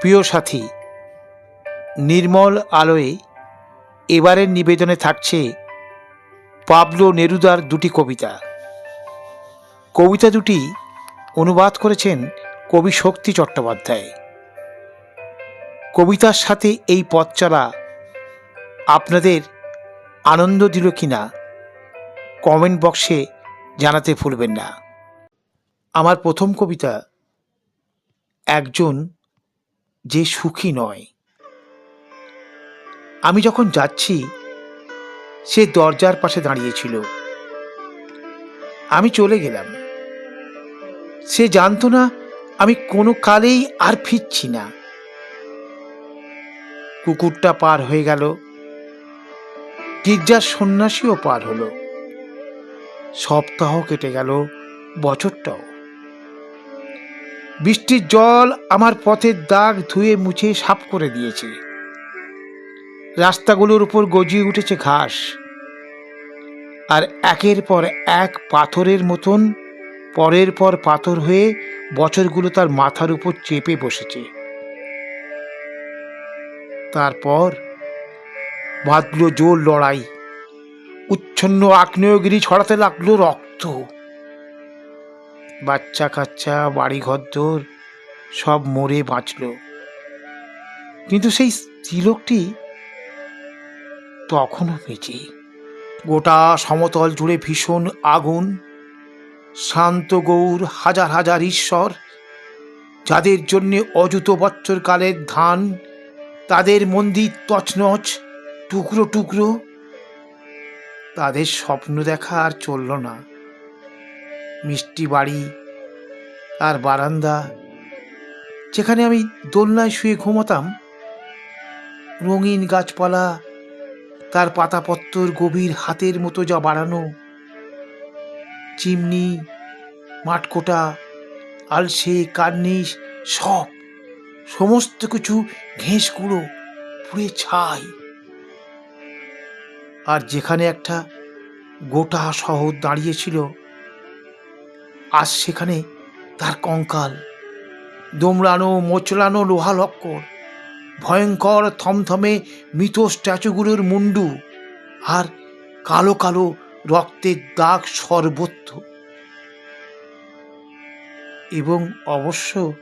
প্রিয় সাথী, নির্মল আলোয় এবারের নিবেদনে থাকছে পাবলো নেরুদার দুটি কবিতা। কবিতা দুটি অনুবাদ করেছেন কবি শক্তি চট্টোপাধ্যায়। কবিতার সাথে এই পথ চলা আপনাদের আনন্দ দিল কিনা, কমেন্ট বক্সে জানাতে ভুলবেন না। আমার প্রথম কবিতা, একজন যে সুখী নয়। আমি যখন যাচ্ছি, সে দরজার পাশে দাঁড়িয়েছিল। আমি চলে গেলাম। সে জানতো না আমি কোনো কালেই আর ফিরছি না। কুকুরটা পার হয়ে গেল। গির্জার সন্ন্যাসীও পার হলো। সপ্তাহ কেটে গেল, বছরটাও। বৃষ্টির জল আমার পথের দাগ ধুয়ে মুছে সাফ করে দিয়েছে। রাস্তাগুলোর উপর গজিয়ে উঠেছে ঘাস। আর একের পর এক পাথরের মতন, পরের পর পাথর হয়ে বছরগুলো তার মাথার উপর চেপে বসেছে। তারপর বাঁধলো জোর লড়াই। উচ্ছন্ন আগ্নেয়গিরি ছড়াতে লাগল রক্ত। বাচ্চা কাচ্চা বাড়ি ঘরদোর সব মরে বাঁচল। কিন্তু সেই স্ত্রীলোকটি তখনও বেঁচে। গোটা সমতল জুড়ে ভীষণ আগুন, শান্ত গৌর, হাজার হাজার ঈশ্বর, যাদের জন্যে অযুত বৎসর কালের ধান, তাদের মন্দির তছনছ, টুকরো টুকরো, তাদের স্বপ্ন দেখা আর চলল না। মিষ্টি বাড়ি আর বারান্দা, যেখানে আমি দোলনায় শুয়ে ঘুমাতাম। রঙিন গাছপালা, তার পাতাপত্তর গভীর হাতের মতো যা বাড়ানো। চিমনি, মাঠকোটা, আলসে, কার্নিশ, সব, সমস্ত কিছু ঘেঁস গুঁড়ো পুড়ে ছাই। আর যেখানে একটা গোটা শহর দাঁড়িয়েছিল আজ সেখানে তার কঙ্কাল। দোমড়ানো, মোচড়ানো লোহা লক্কর, ভয়ঙ্কর থমথমে মৃত স্ট্যাচুগুলোর মুন্ডু আর কালো কালো রক্তের দাগ সর্বত্র। এবং অবশ্য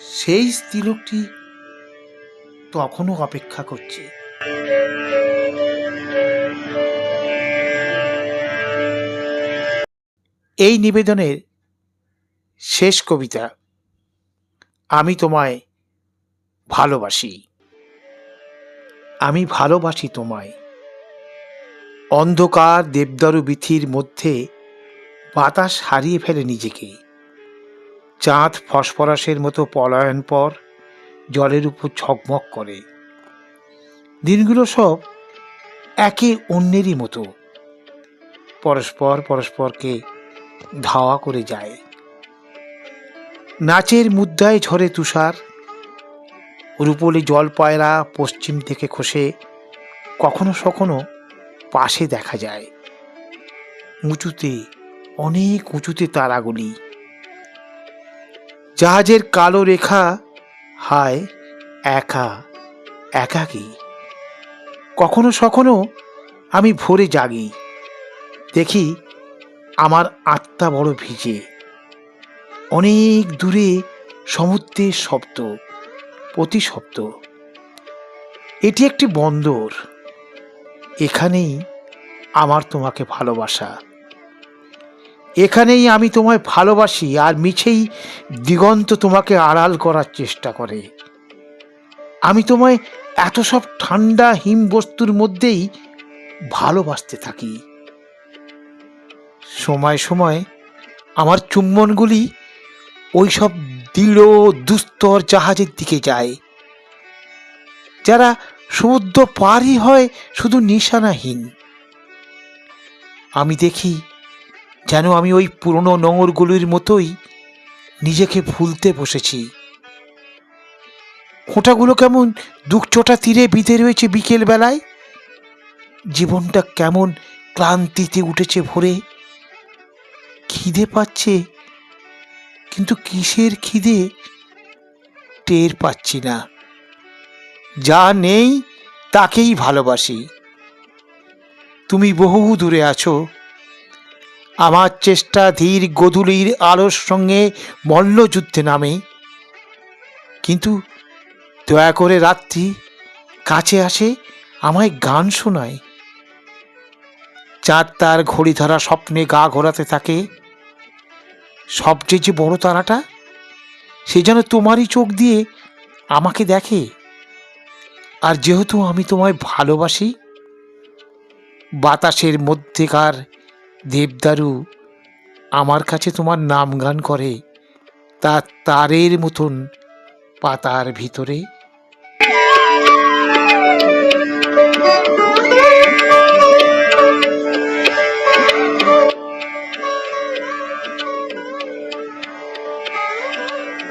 সেই স্ত্রীলোকটি তখনও অপেক্ষা করছে। এই নিবেদনের শেষ কবিতা আমি তোমায় ভালোবাসি। আমি ভালোবাসি তোমায়। অন্ধকার দেবদারু বিথির মধ্যে বাতাস হারিয়ে ফেলে নিজেকে। চাঁদ ফসফরাসের মতো পলায়ন পর জলের উপর ঝকমক করে। দিনগুলো সব একে অন্যেরই মতো। পরস্পর পরস্পরকে ধাওয়া করে যায়। নাচের মুদ্রায় ঝরে তুষার, রূপলি জল পায়রা পশ্চিম থেকে খসে, কখনো সখনো পাশে দেখা যায়। উঁচুতে, অনেক উঁচুতে তারাগুলি। জাহাজের কালো রেখা, হায়, একা, একাকী। কখনো সখনো আমি ভোরে জাগি, দেখি আমার আত্মা বড় ভিজে। অনেক দূরে সমুদ্রের শব্দ প্রতি শব্দ এটি একটি বন্দর। এখানেই আমার তোমাকে ভালোবাসা। এখানেই আমি তোমায় ভালোবাসি আর মিছেই দিগন্ত তোমাকে আড়াল করার চেষ্টা করে। আমি তোমায় এত সব ঠান্ডা হিম বস্তুর মধ্যেই ভালোবাসতে থাকি। সময় সময় আমার চুম্বনগুলি ওই সব দৃঢ়, দুস্তর জাহাজের দিকে যায়। যারা সমুদ্র পারই হয় শুধু নিশানাহীন। আমি দেখি যেন আমি ওই পুরনো নোংরগুলির মতোই নিজেকে ভুলতে বসেছি। খোঁটাগুলো কেমন দুঃচোটা তীরে বিঁধে রয়েছে বিকেলবেলায়? জীবনটা কেমন ক্লান্তিতে উঠেছে ভোরে। খিদে পাচ্ছে, কিন্তু কিসের খিদে? টের পাচ্ছি না। যা নেই, তাকেই ভালোবাসি। তুমি বহু দূরে আছো। আমার চেষ্টা ধীর গধূলির আলোর সঙ্গে মল্লযুদ্ধে নামে। কিন্তু দয়া করে রাত্রি কাছে আসে, আমায় গান শোনায়। চার তার ঘড়ি ধরা স্বপ্নে গা ঘোরাতে থাকে। সবচেয়ে যে বড় তারাটা, সে যেন তোমারই চোখ দিয়ে আমাকে দেখে। আর যেহেতু আমি তোমায় ভালোবাসি, বাতাসের মধ্যেকার দেবদারু আমার কাছে তোমার নাম গান করে, তা তারের মতন পাতার ভিতরে।